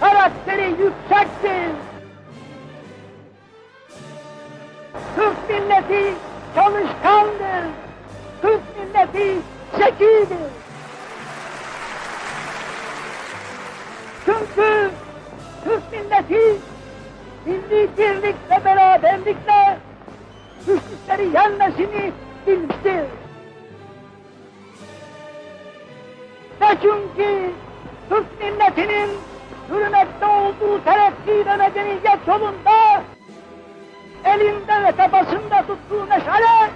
karakteri yüksektir. Türk milleti çalışkandır. Türk milleti zekidir. Çünkü Türk milleti milli birlik ve beraberlikle güçlükleri yenmesini bilmiştir. Ve çünkü Türk milletinin hürmette olduğu terakki ve medeniyet yolunda elinde ve tepasında tuttuğu meşale.